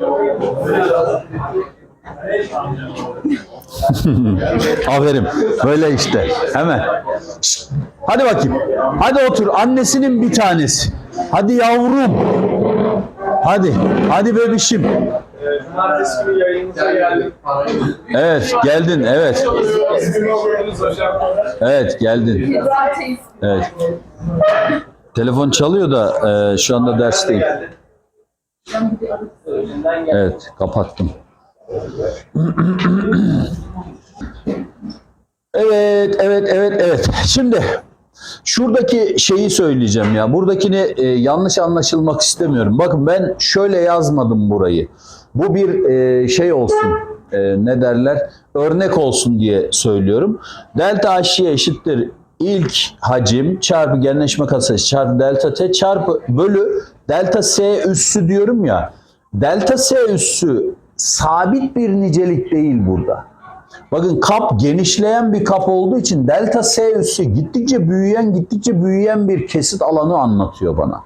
Aferin. Böyle işte. Hemen. Hadi bakayım. Hadi otur. Annesinin bir tanesi. Hadi yavrum. Hadi. Hadi bebişim. Cumartesi günü. Evet geldin. Evet. Evet geldin. Evet. Telefon çalıyor da e, şu anda dersteyim. Evet kapattım. Evet, evet, evet, evet. Şimdi şuradaki şeyi söyleyeceğim ya. Buradakini e, yanlış anlaşılmak istemiyorum. Bakın ben şöyle yazmadım burayı. Bu bir e, şey olsun. e, ne derler? Örnek olsun diye söylüyorum. Delta H'ye eşittir ilk hacim çarpı genleşme katsayısı çarpı delta T çarpı bölü delta S üssü diyorum ya. Delta S üssü sabit bir nicelik değil burada. Bakın kap genişleyen bir kap olduğu için delta S üssü gittikçe büyüyen gittikçe büyüyen bir kesit alanı anlatıyor bana.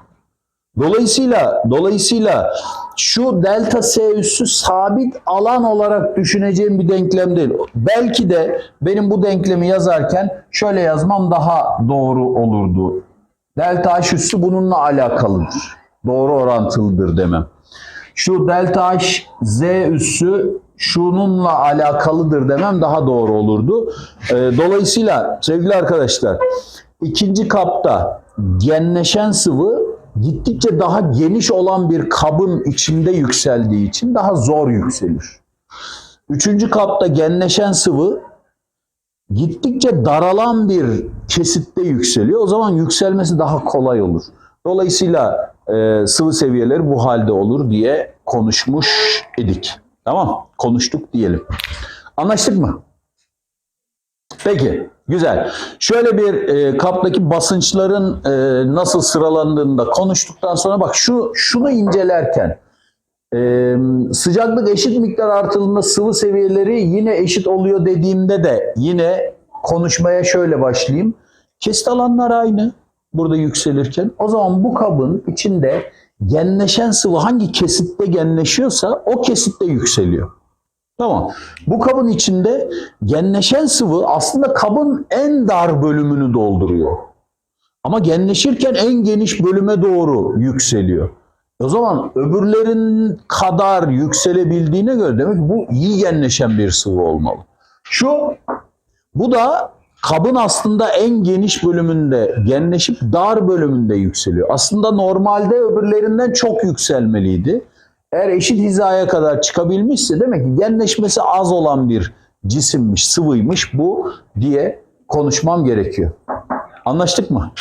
Dolayısıyla dolayısıyla şu delta S üssü sabit alan olarak düşüneceğim bir denklem değil. Belki de benim bu denklemi yazarken şöyle yazmam daha doğru olurdu. Delta H üssü bununla alakalıdır. Doğru orantılıdır demem. Şu delta H Z üssü şununla alakalıdır demem daha doğru olurdu. Ee, dolayısıyla sevgili arkadaşlar ikinci kapta genleşen sıvı gittikçe daha geniş olan bir kabın içinde yükseldiği için daha zor yükselir. Üçüncü kapta genleşen sıvı gittikçe daralan bir kesitte yükseliyor. O zaman yükselmesi daha kolay olur. Dolayısıyla e, sıvı seviyeleri bu halde olur diye konuşmuş idik. Tamam, konuştuk diyelim. Anlaştık mı? Peki, güzel. Şöyle bir e, kaptaki basınçların e, nasıl sıralandığını da konuştuktan sonra bak şu şunu incelerken e, sıcaklık eşit miktar artıldığında sıvı seviyeleri yine eşit oluyor dediğimde de yine konuşmaya şöyle başlayayım. Kesit alanlar aynı burada yükselirken. O zaman bu kabın içinde genleşen sıvı hangi kesitte genleşiyorsa o kesitte yükseliyor. Tamam. Bu kabın içinde genleşen sıvı aslında kabın en dar bölümünü dolduruyor. Ama genleşirken en geniş bölüme doğru yükseliyor. O zaman öbürlerin kadar yükselebildiğine göre demek ki bu iyi genleşen bir sıvı olmalı. Şu bu da kabın aslında en geniş bölümünde genleşip dar bölümünde yükseliyor. Aslında normalde öbürlerinden çok yükselmeliydi. Eğer eşit hizaya kadar çıkabilmişse demek ki genleşmesi az olan bir cisimmiş, sıvıymış bu diye konuşmam gerekiyor. Anlaştık mı?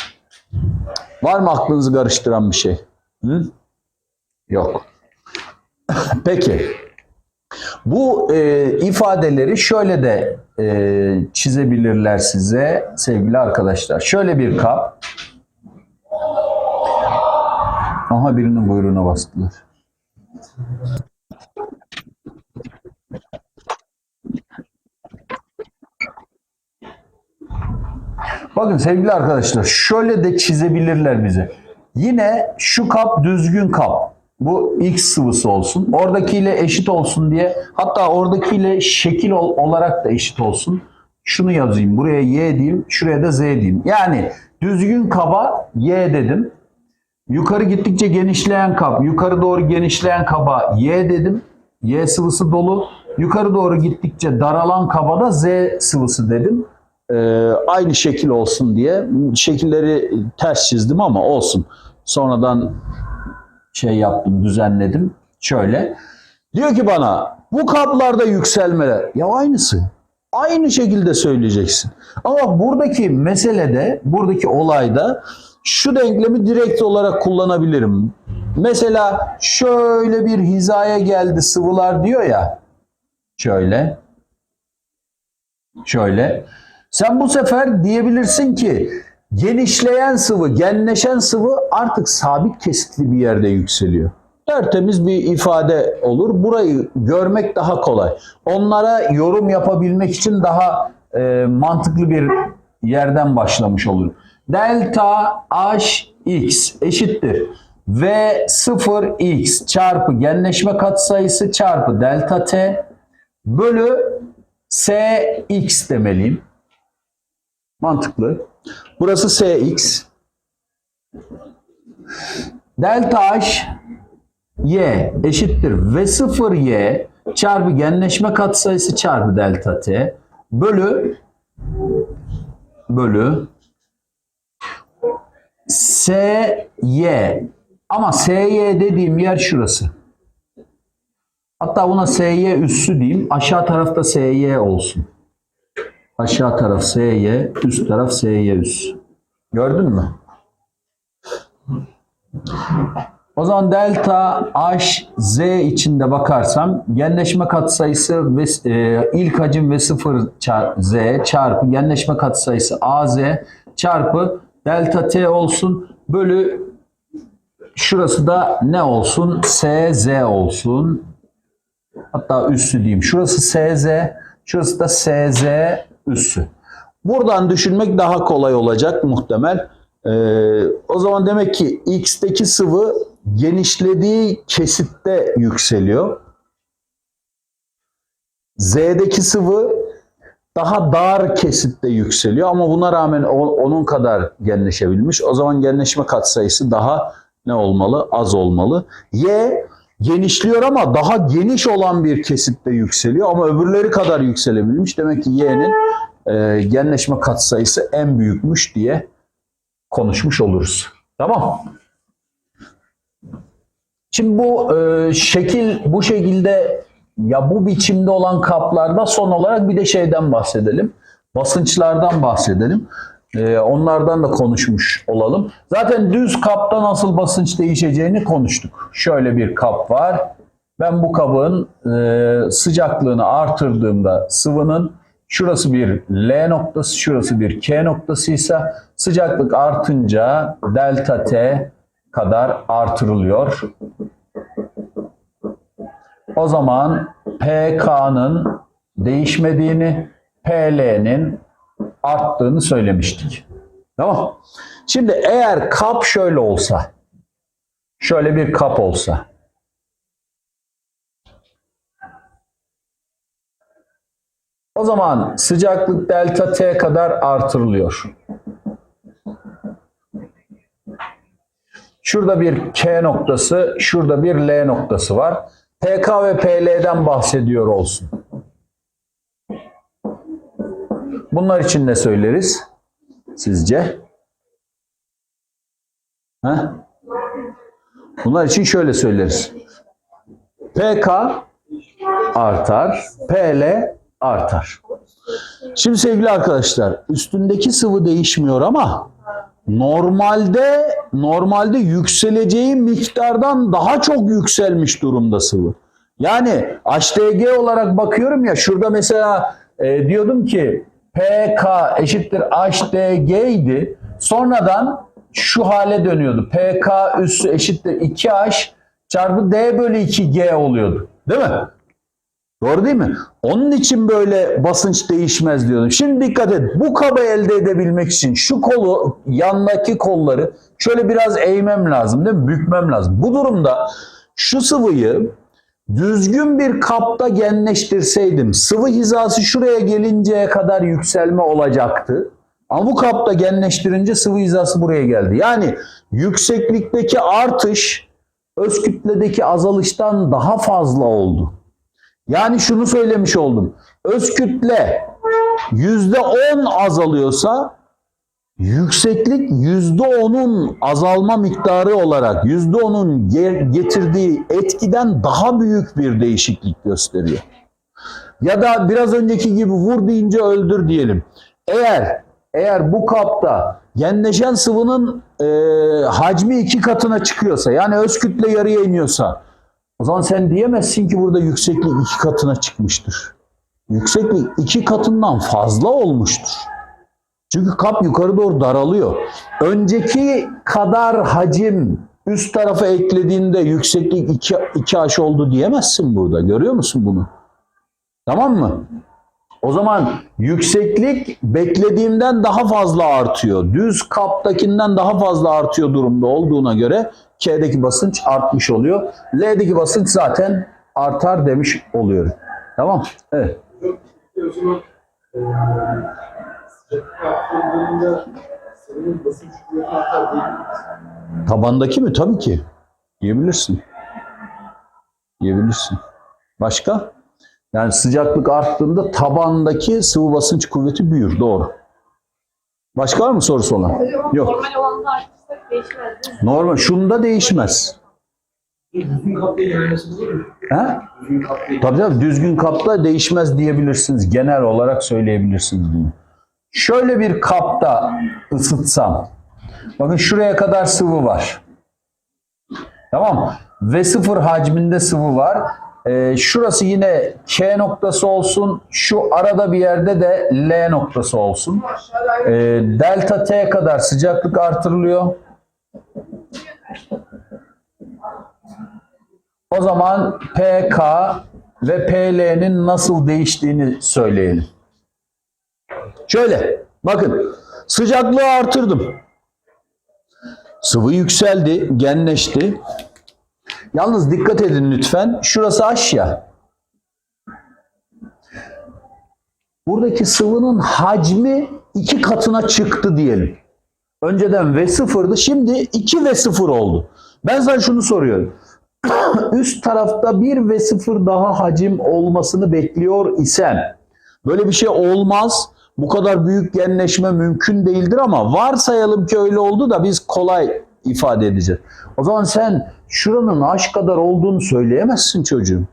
Var mı aklınızı karıştıran bir şey? Hı? Yok. Peki. Bu e, ifadeleri şöyle de e, çizebilirler size sevgili arkadaşlar. Şöyle bir kap. Aha birinin buyruğuna bastılar. Bakın sevgili arkadaşlar şöyle de çizebilirler bize. Yine şu kap düzgün kap. Bu X sıvısı olsun. Oradakiyle eşit olsun diye hatta oradakiyle şekil ol- olarak da eşit olsun. Şunu yazayım. Buraya Y diyeyim. Şuraya da Z diyeyim. Yani düzgün kaba Y dedim. Yukarı gittikçe genişleyen kap, yukarı doğru genişleyen kaba Y dedim. Y sıvısı dolu. Yukarı doğru gittikçe daralan kaba da Z sıvısı dedim. Ee, aynı şekil olsun diye şekilleri ters çizdim ama olsun. Sonradan şey yaptım, düzenledim. Şöyle. Diyor ki bana bu kaplarda yükselmeler. Ya aynısı. Aynı şekilde söyleyeceksin. Ama buradaki meselede, buradaki olayda şu denklemi direkt olarak kullanabilirim. Mesela şöyle bir hizaya geldi sıvılar diyor ya. Şöyle. Şöyle. Sen bu sefer diyebilirsin ki genişleyen sıvı, genleşen sıvı artık sabit kesitli bir yerde yükseliyor. Tertemiz bir ifade olur. Burayı görmek daha kolay. Onlara yorum yapabilmek için daha e, mantıklı bir yerden başlamış olur. Delta H x eşittir. V 0 x çarpı genleşme katsayısı çarpı delta t bölü s x demeliyim. Mantıklı. Burası s x. Delta h y eşittir v0 y çarpı genleşme katsayısı çarpı delta t bölü bölü s y ama s y dediğim yer şurası. Hatta buna s y üssü diyeyim. Aşağı tarafta s y olsun. Aşağı taraf s y, üst taraf s y üssü. Gördün mü? O zaman delta h z içinde bakarsam genleşme katsayısı ve e, ilk hacim ve 0 çar- z çarpı genleşme katsayısı az çarpı delta t olsun bölü şurası da ne olsun sz olsun hatta üssü diyeyim şurası sz şurası da sz üssü buradan düşünmek daha kolay olacak muhtemel ee, o zaman demek ki x'teki sıvı genişlediği kesitte yükseliyor. Z'deki sıvı daha dar kesitte yükseliyor ama buna rağmen o- onun kadar genleşebilmiş. O zaman genleşme katsayısı daha ne olmalı? Az olmalı. Y genişliyor ama daha geniş olan bir kesitte yükseliyor ama öbürleri kadar yükselebilmiş. Demek ki Y'nin e, genleşme katsayısı en büyükmüş diye konuşmuş oluruz. Tamam. Şimdi bu e, şekil bu şekilde ya bu biçimde olan kaplarda son olarak bir de şeyden bahsedelim. Basınçlardan bahsedelim. E, onlardan da konuşmuş olalım. Zaten düz kapta nasıl basınç değişeceğini konuştuk. Şöyle bir kap var. Ben bu kabın e, sıcaklığını artırdığımda sıvının şurası bir L noktası, şurası bir K noktasıysa sıcaklık artınca delta T kadar artırılıyor. O zaman PK'nın değişmediğini, PL'nin arttığını söylemiştik. Tamam. Şimdi eğer kap şöyle olsa, şöyle bir kap olsa, o zaman sıcaklık delta T kadar artırılıyor. Şurada bir K noktası, şurada bir L noktası var. PK ve PL'den bahsediyor olsun. Bunlar için ne söyleriz sizce? Ha? Bunlar için şöyle söyleriz. PK artar, PL artar. Şimdi sevgili arkadaşlar, üstündeki sıvı değişmiyor ama normalde normalde yükseleceği miktardan daha çok yükselmiş durumda sıvı. Yani HDG olarak bakıyorum ya şurada mesela e, diyordum ki PK eşittir HDG idi. Sonradan şu hale dönüyordu. PK üssü eşittir 2H çarpı D bölü 2G oluyordu. Değil mi? Doğru değil mi? Onun için böyle basınç değişmez diyordum. Şimdi dikkat et. Bu kabı elde edebilmek için şu kolu, yandaki kolları şöyle biraz eğmem lazım değil mi? Bükmem lazım. Bu durumda şu sıvıyı düzgün bir kapta genleştirseydim sıvı hizası şuraya gelinceye kadar yükselme olacaktı. Ama bu kapta genleştirince sıvı hizası buraya geldi. Yani yükseklikteki artış öz kütledeki azalıştan daha fazla oldu. Yani şunu söylemiş oldum. Öz kütle yüzde on azalıyorsa yükseklik yüzde onun azalma miktarı olarak yüzde onun getirdiği etkiden daha büyük bir değişiklik gösteriyor. Ya da biraz önceki gibi vur deyince öldür diyelim. Eğer eğer bu kapta genleşen sıvının e, hacmi iki katına çıkıyorsa yani öz kütle yarıya iniyorsa o zaman sen diyemezsin ki burada yükseklik iki katına çıkmıştır. Yükseklik iki katından fazla olmuştur. Çünkü kap yukarı doğru daralıyor. Önceki kadar hacim üst tarafa eklediğinde yükseklik 2, 2H oldu diyemezsin burada. Görüyor musun bunu? Tamam mı? O zaman yükseklik beklediğimden daha fazla artıyor. Düz kaptakinden daha fazla artıyor durumda olduğuna göre K'deki basınç artmış oluyor. L'deki basınç zaten artar demiş oluyorum. Tamam. Evet. Tabandaki mi? Tabii ki. Yiyebilirsin. Yiyebilirsin. Başka? Yani sıcaklık arttığında tabandaki sıvı basınç kuvveti büyür. Doğru. Başka var mı sorusu olan? Yok. Normal olanla arttırsak değişmez değil mi? Normal. Şunda değişmez. Düzgün kapta gelmesi olur mu? He? Düzgün kapta Tabii tabii düzgün kapta değişmez diyebilirsiniz. Genel olarak söyleyebilirsiniz bunu. Şöyle bir kapta ısıtsam. Bakın şuraya kadar sıvı var. Tamam mı? Ve sıfır hacminde sıvı var. Ee, şurası yine K noktası olsun. Şu arada bir yerde de L noktası olsun. Ee, delta T kadar sıcaklık artırılıyor. O zaman PK ve PL'nin nasıl değiştiğini söyleyelim. Şöyle bakın sıcaklığı artırdım. Sıvı yükseldi, genleşti. Yalnız dikkat edin lütfen. Şurası ya. Buradaki sıvının hacmi iki katına çıktı diyelim. Önceden V sıfırdı, şimdi 2 V sıfır oldu. Ben sana şunu soruyorum. Üst tarafta 1 ve 0 daha hacim olmasını bekliyor isem böyle bir şey olmaz. Bu kadar büyük genleşme mümkün değildir ama varsayalım ki öyle oldu da biz kolay ifade edeceğiz. O zaman sen şuranın H kadar olduğunu söyleyemezsin çocuğum.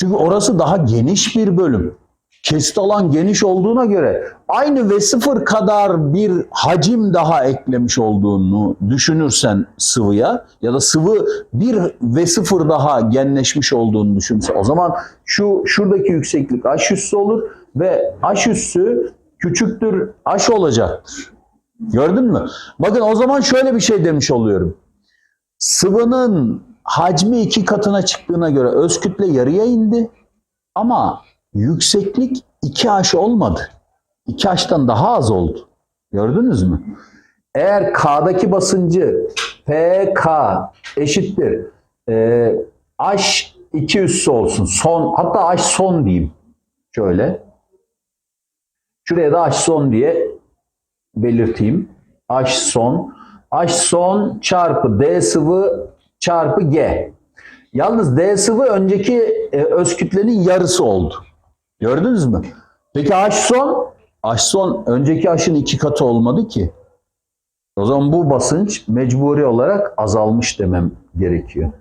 Çünkü orası daha geniş bir bölüm. Kesit alan geniş olduğuna göre aynı V0 kadar bir hacim daha eklemiş olduğunu düşünürsen sıvıya ya da sıvı bir V0 daha genleşmiş olduğunu düşünürsen o zaman şu şuradaki yükseklik H üssü olur ve H üssü küçüktür H olacaktır. Gördün mü? Bakın o zaman şöyle bir şey demiş oluyorum. Sıvının hacmi iki katına çıktığına göre öz kütle yarıya indi. Ama yükseklik 2H olmadı. 2H'tan daha az oldu. Gördünüz mü? Eğer K'daki basıncı PK eşittir. E, H 2 üssü olsun. Son, hatta H son diyeyim. Şöyle. Şuraya da H son diye belirteyim. H son. H son çarpı D sıvı çarpı G. Yalnız D sıvı önceki e, öz kütlenin yarısı oldu. Gördünüz mü? Peki H son? H son önceki H'ın iki katı olmadı ki. O zaman bu basınç mecburi olarak azalmış demem gerekiyor.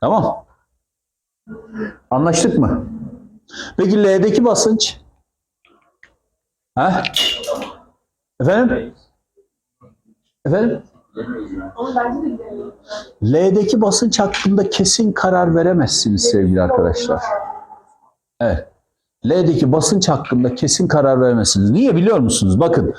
Tamam. Anlaştık mı? Peki L'deki basınç? Ha? Efendim? Efendim? L'deki basınç hakkında kesin karar veremezsiniz sevgili arkadaşlar. Evet. L'deki basınç hakkında kesin karar veremezsiniz. Niye biliyor musunuz? Bakın.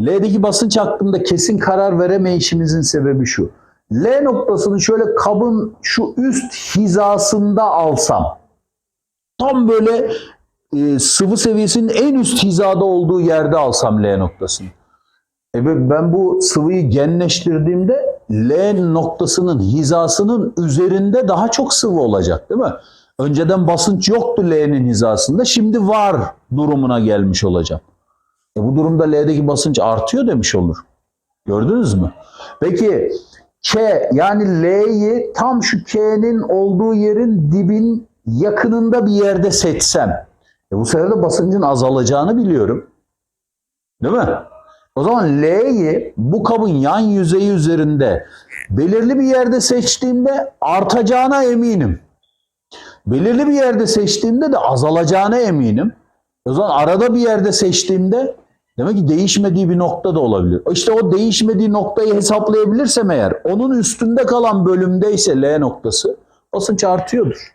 L'deki basınç hakkında kesin karar veremeyişimizin sebebi şu. L noktasını şöyle kabın şu üst hizasında alsam. Tam böyle e, sıvı seviyesinin en üst hizada olduğu yerde alsam L noktasını. E be- ben bu sıvıyı genleştirdiğimde L noktasının hizasının üzerinde daha çok sıvı olacak değil mi? Önceden basınç yoktu L'nin hizasında şimdi var durumuna gelmiş olacak. E bu durumda L'deki basınç artıyor demiş olur. Gördünüz mü? Peki K yani L'yi tam şu K'nin olduğu yerin dibin yakınında bir yerde seçsem. E bu sefer de basıncın azalacağını biliyorum. Değil mi? O zaman L'yi bu kabın yan yüzeyi üzerinde belirli bir yerde seçtiğimde artacağına eminim. Belirli bir yerde seçtiğimde de azalacağına eminim. O zaman arada bir yerde seçtiğimde demek ki değişmediği bir nokta da olabilir. İşte o değişmediği noktayı hesaplayabilirsem eğer onun üstünde kalan bölümdeyse L noktası basınç artıyordur.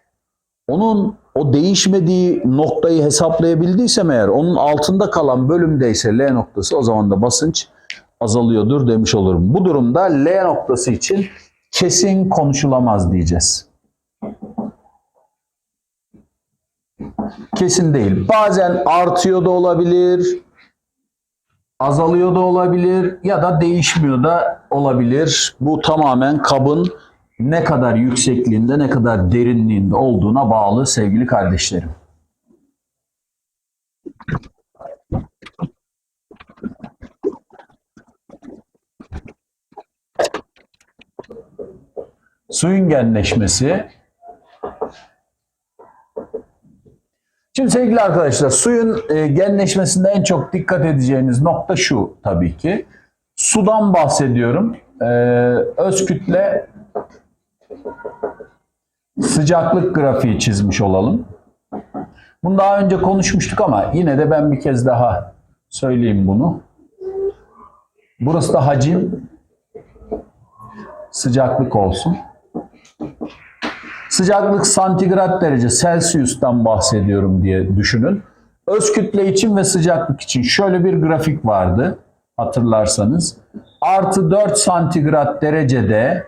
Onun o değişmediği noktayı hesaplayabildiysem eğer onun altında kalan bölümdeyse L noktası o zaman da basınç azalıyordur demiş olurum. Bu durumda L noktası için kesin konuşulamaz diyeceğiz. Kesin değil. Bazen artıyor da olabilir, azalıyor da olabilir ya da değişmiyor da olabilir. Bu tamamen kabın ne kadar yüksekliğinde ne kadar derinliğinde olduğuna bağlı sevgili kardeşlerim. Suyun genleşmesi. Şimdi sevgili arkadaşlar suyun e, genleşmesinde en çok dikkat edeceğiniz nokta şu tabii ki. Sudan bahsediyorum. E, öz kütle sıcaklık grafiği çizmiş olalım. Bunu daha önce konuşmuştuk ama yine de ben bir kez daha söyleyeyim bunu. Burası da hacim, sıcaklık olsun. Sıcaklık santigrat derece Celsius'tan bahsediyorum diye düşünün. Öz kütle için ve sıcaklık için şöyle bir grafik vardı hatırlarsanız. Artı 4 santigrat derecede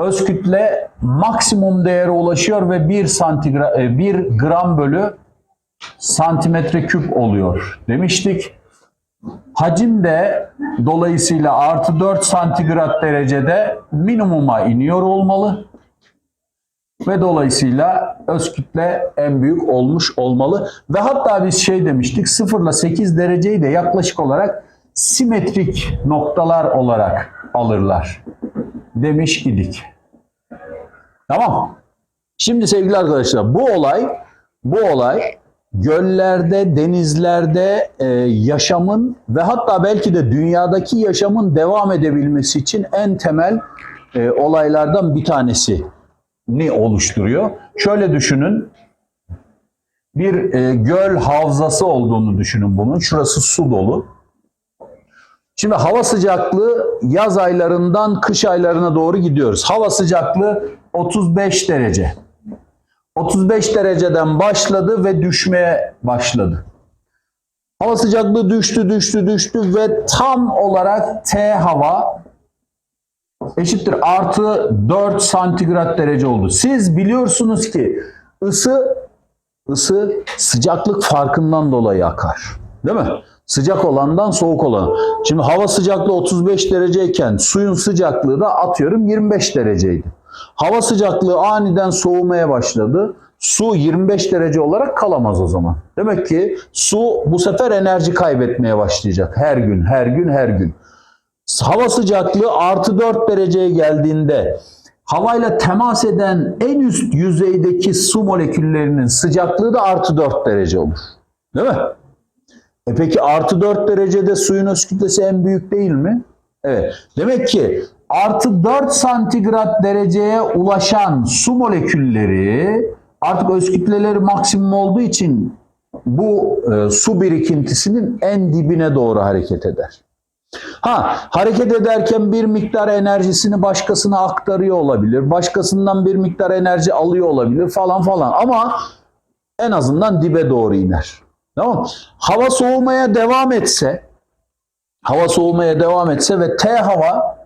öz kütle maksimum değere ulaşıyor ve 1 santigrat 1 gram bölü santimetre küp oluyor demiştik. Hacim de dolayısıyla artı 4 santigrat derecede minimuma iniyor olmalı. Ve dolayısıyla öz kütle en büyük olmuş olmalı. Ve hatta biz şey demiştik 0 ile 8 dereceyi de yaklaşık olarak simetrik noktalar olarak alırlar demiş idik. Tamam. Şimdi sevgili arkadaşlar bu olay bu olay göllerde, denizlerde e, yaşamın ve hatta belki de dünyadaki yaşamın devam edebilmesi için en temel e, olaylardan bir tanesi ni oluşturuyor. Şöyle düşünün. Bir e, göl havzası olduğunu düşünün bunun. Şurası su dolu. Şimdi hava sıcaklığı yaz aylarından kış aylarına doğru gidiyoruz. Hava sıcaklığı 35 derece. 35 dereceden başladı ve düşmeye başladı. Hava sıcaklığı düştü, düştü, düştü ve tam olarak T hava eşittir artı 4 santigrat derece oldu. Siz biliyorsunuz ki ısı ısı sıcaklık farkından dolayı akar. Değil mi? Sıcak olandan soğuk olan. Şimdi hava sıcaklığı 35 dereceyken suyun sıcaklığı da atıyorum 25 dereceydi. Hava sıcaklığı aniden soğumaya başladı. Su 25 derece olarak kalamaz o zaman. Demek ki su bu sefer enerji kaybetmeye başlayacak. Her gün, her gün, her gün hava sıcaklığı artı 4 dereceye geldiğinde havayla temas eden en üst yüzeydeki su moleküllerinin sıcaklığı da artı 4 derece olur. Değil mi? E peki artı 4 derecede suyun öz kütlesi en büyük değil mi? Evet. Demek ki artı 4 santigrat dereceye ulaşan su molekülleri artık öz kütleleri maksimum olduğu için bu e, su birikintisinin en dibine doğru hareket eder. Ha hareket ederken bir miktar enerjisini başkasına aktarıyor olabilir. Başkasından bir miktar enerji alıyor olabilir falan falan ama en azından dibe doğru iner. Tamam Hava soğumaya devam etse hava soğumaya devam etse ve T hava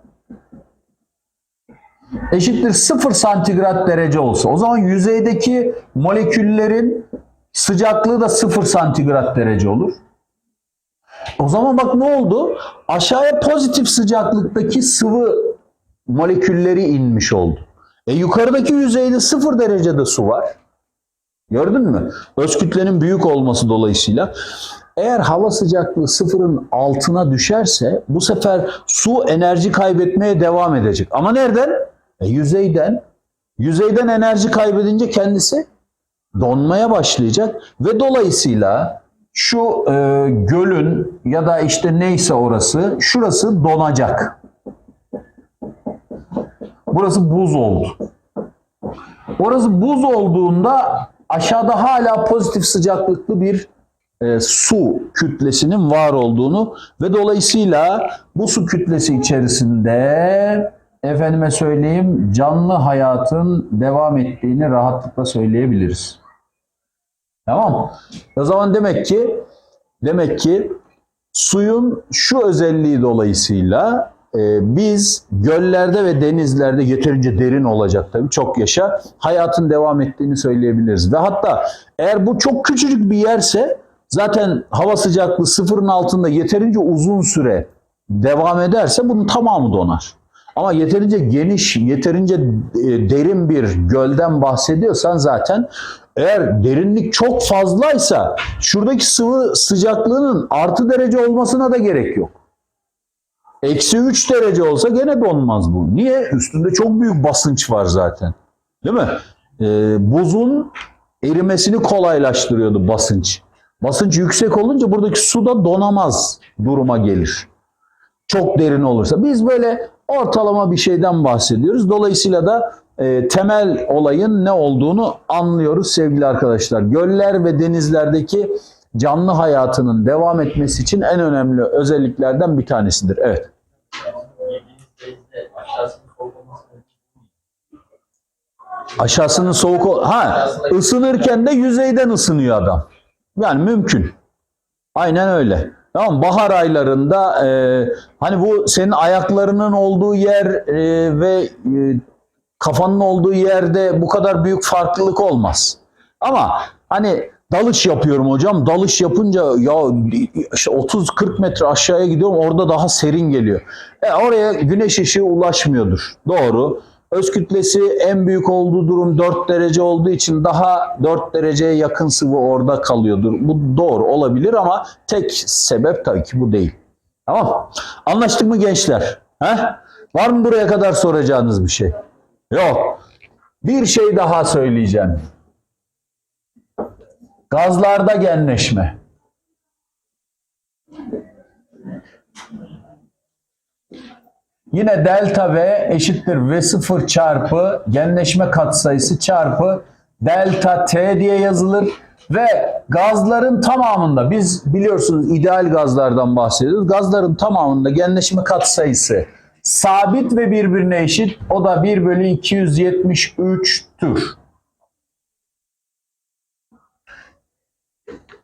eşittir 0 santigrat derece olsa o zaman yüzeydeki moleküllerin sıcaklığı da 0 santigrat derece olur. O zaman bak ne oldu? Aşağıya pozitif sıcaklıktaki sıvı molekülleri inmiş oldu. E yukarıdaki yüzeyde sıfır derecede su var. Gördün mü? Öz kütlenin büyük olması dolayısıyla. Eğer hava sıcaklığı sıfırın altına düşerse bu sefer su enerji kaybetmeye devam edecek. Ama nereden? E yüzeyden. Yüzeyden enerji kaybedince kendisi donmaya başlayacak ve dolayısıyla şu e, gölün ya da işte neyse orası, şurası donacak. Burası buz oldu. Orası buz olduğunda aşağıda hala pozitif sıcaklıklı bir e, su kütlesinin var olduğunu ve dolayısıyla bu su kütlesi içerisinde efendime söyleyeyim canlı hayatın devam ettiğini rahatlıkla söyleyebiliriz. Tamam. O zaman demek ki demek ki suyun şu özelliği dolayısıyla biz göllerde ve denizlerde yeterince derin olacak tabii çok yaşa hayatın devam ettiğini söyleyebiliriz. Ve hatta eğer bu çok küçücük bir yerse zaten hava sıcaklığı sıfırın altında yeterince uzun süre devam ederse bunun tamamı donar. Ama yeterince geniş, yeterince e, derin bir gölden bahsediyorsan zaten eğer derinlik çok fazlaysa şuradaki sıvı sıcaklığının artı derece olmasına da gerek yok. Eksi 3 derece olsa gene donmaz bu. Niye? Üstünde çok büyük basınç var zaten. Değil mi? Ee, buzun erimesini kolaylaştırıyordu basınç. Basınç yüksek olunca buradaki su da donamaz duruma gelir. Çok derin olursa. Biz böyle ortalama bir şeyden bahsediyoruz. Dolayısıyla da e, temel olayın ne olduğunu anlıyoruz sevgili arkadaşlar. Göller ve denizlerdeki canlı hayatının devam etmesi için en önemli özelliklerden bir tanesidir. Evet. Yediğiniz bezde aşağısının soğuk olmasını Aşağısının soğuk ha ısınırken de yüzeyden ısınıyor adam. Yani mümkün. Aynen öyle. Tamam bahar aylarında e, hani bu senin ayaklarının olduğu yer e, ve e, kafanın olduğu yerde bu kadar büyük farklılık olmaz. Ama hani dalış yapıyorum hocam. Dalış yapınca ya işte 30-40 metre aşağıya gidiyorum orada daha serin geliyor. E, oraya güneş ışığı ulaşmıyordur. Doğru. Öz kütlesi en büyük olduğu durum 4 derece olduğu için daha 4 dereceye yakın sıvı orada kalıyordur. Bu doğru olabilir ama tek sebep tabii ki bu değil. Tamam. Anlaştık mı gençler? He? Var mı buraya kadar soracağınız bir şey? Yok. Bir şey daha söyleyeceğim. Gazlarda genleşme. Yine delta V eşittir V0 çarpı genleşme katsayısı çarpı delta T diye yazılır ve gazların tamamında biz biliyorsunuz ideal gazlardan bahsediyoruz. Gazların tamamında genleşme katsayısı sabit ve birbirine eşit. O da 1 bölü 273'tür.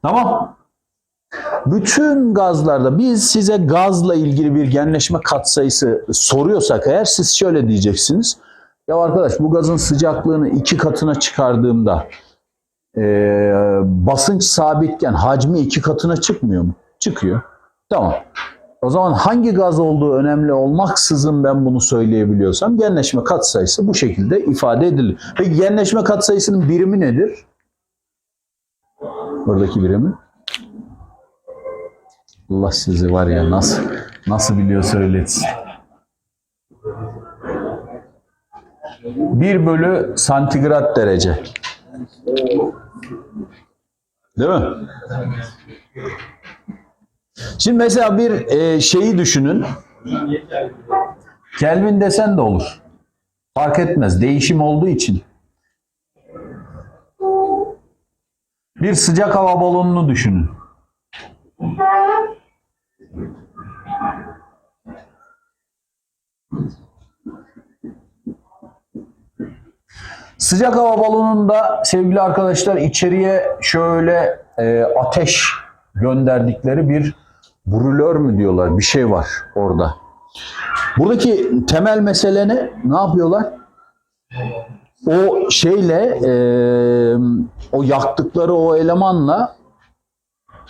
Tamam. Bütün gazlarda biz size gazla ilgili bir genleşme katsayısı soruyorsak eğer siz şöyle diyeceksiniz. Ya arkadaş bu gazın sıcaklığını iki katına çıkardığımda e, basınç sabitken hacmi iki katına çıkmıyor mu? Çıkıyor. Tamam. O zaman hangi gaz olduğu önemli olmaksızın ben bunu söyleyebiliyorsam genleşme katsayısı bu şekilde ifade edilir. Peki genleşme katsayısının birimi nedir? Buradaki birimi. Allah sizi var ya nasıl nasıl biliyor söyletsin. 1 bölü santigrat derece. Değil mi? Şimdi mesela bir e, şeyi düşünün. Kelvin desen de olur. Fark etmez. Değişim olduğu için. Bir sıcak hava balonunu düşünün. Sıcak hava balonunda sevgili arkadaşlar içeriye şöyle e, ateş gönderdikleri bir brülör mü diyorlar bir şey var orada. Buradaki temel mesele ne? Ne yapıyorlar? O şeyle e, o yaktıkları o elemanla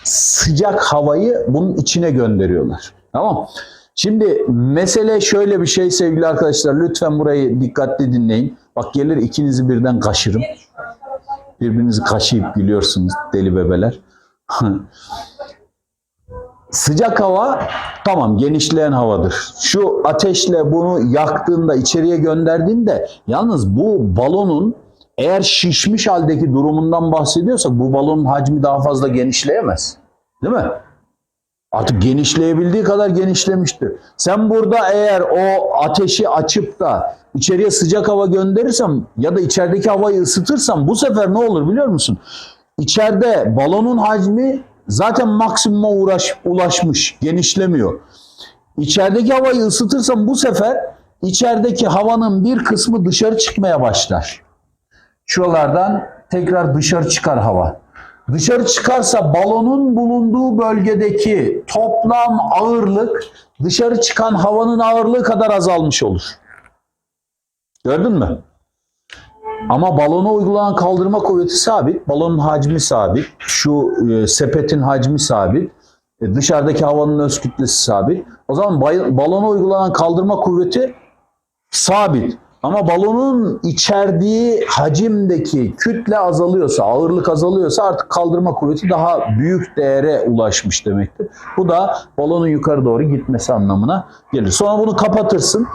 sıcak havayı bunun içine gönderiyorlar. Tamam. Şimdi mesele şöyle bir şey sevgili arkadaşlar. Lütfen burayı dikkatli dinleyin. Bak gelir ikinizi birden kaşırım. Birbirinizi kaşıyıp gülüyorsunuz deli bebeler. Sıcak hava tamam genişleyen havadır. Şu ateşle bunu yaktığında içeriye gönderdiğinde yalnız bu balonun eğer şişmiş haldeki durumundan bahsediyorsak bu balonun hacmi daha fazla genişleyemez. Değil mi? Artık genişleyebildiği kadar genişlemiştir. Sen burada eğer o ateşi açıp da içeriye sıcak hava gönderirsem ya da içerideki havayı ısıtırsam bu sefer ne olur biliyor musun? İçeride balonun hacmi zaten maksimuma uğraş, ulaşmış, genişlemiyor. İçerideki havayı ısıtırsam bu sefer içerideki havanın bir kısmı dışarı çıkmaya başlar. Şuralardan tekrar dışarı çıkar hava. Dışarı çıkarsa balonun bulunduğu bölgedeki toplam ağırlık dışarı çıkan havanın ağırlığı kadar azalmış olur. Gördün mü? Ama balona uygulanan kaldırma kuvveti sabit, balonun hacmi sabit, şu e, sepetin hacmi sabit, e, dışarıdaki havanın öz kütlesi sabit. O zaman balona uygulanan kaldırma kuvveti sabit. Ama balonun içerdiği hacimdeki kütle azalıyorsa, ağırlık azalıyorsa artık kaldırma kuvveti daha büyük değere ulaşmış demektir. Bu da balonun yukarı doğru gitmesi anlamına gelir. Sonra bunu kapatırsın.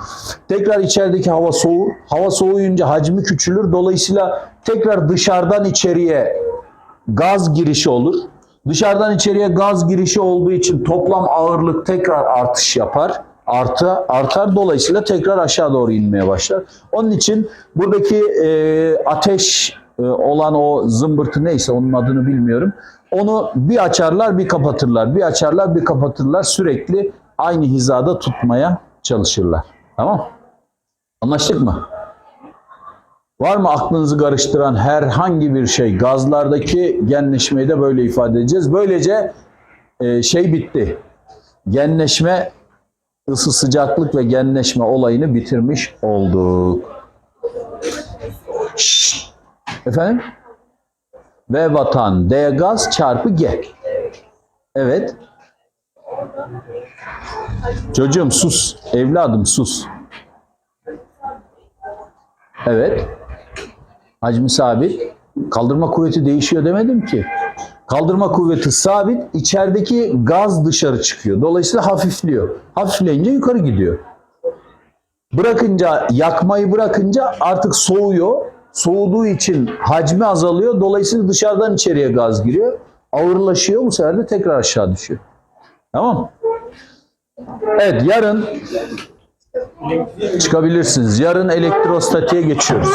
Tekrar içerideki hava soğur. Hava soğuyunca hacmi küçülür. Dolayısıyla tekrar dışarıdan içeriye gaz girişi olur. Dışarıdan içeriye gaz girişi olduğu için toplam ağırlık tekrar artış yapar. Artı artar dolayısıyla tekrar aşağı doğru inmeye başlar. Onun için buradaki e, ateş e, olan o zımbırtı neyse onun adını bilmiyorum. Onu bir açarlar bir kapatırlar. Bir açarlar bir kapatırlar. Sürekli aynı hizada tutmaya çalışırlar. Tamam? Anlaştık mı? Var mı aklınızı karıştıran herhangi bir şey? Gazlardaki genleşmeyi de böyle ifade edeceğiz. Böylece e, şey bitti. Genleşme, ısı sıcaklık ve genleşme olayını bitirmiş olduk. Şşt! Efendim? V vatan D gaz çarpı G. Evet. Çocuğum sus. Evladım sus. Evet. Hacmi sabit. Kaldırma kuvveti değişiyor demedim ki. Kaldırma kuvveti sabit. içerideki gaz dışarı çıkıyor. Dolayısıyla hafifliyor. Hafifleyince yukarı gidiyor. Bırakınca, yakmayı bırakınca artık soğuyor. Soğuduğu için hacmi azalıyor. Dolayısıyla dışarıdan içeriye gaz giriyor. Ağırlaşıyor. Bu sefer de tekrar aşağı düşüyor. Tamam? Evet yarın çıkabilirsiniz. Yarın elektrostatiğe geçiyoruz.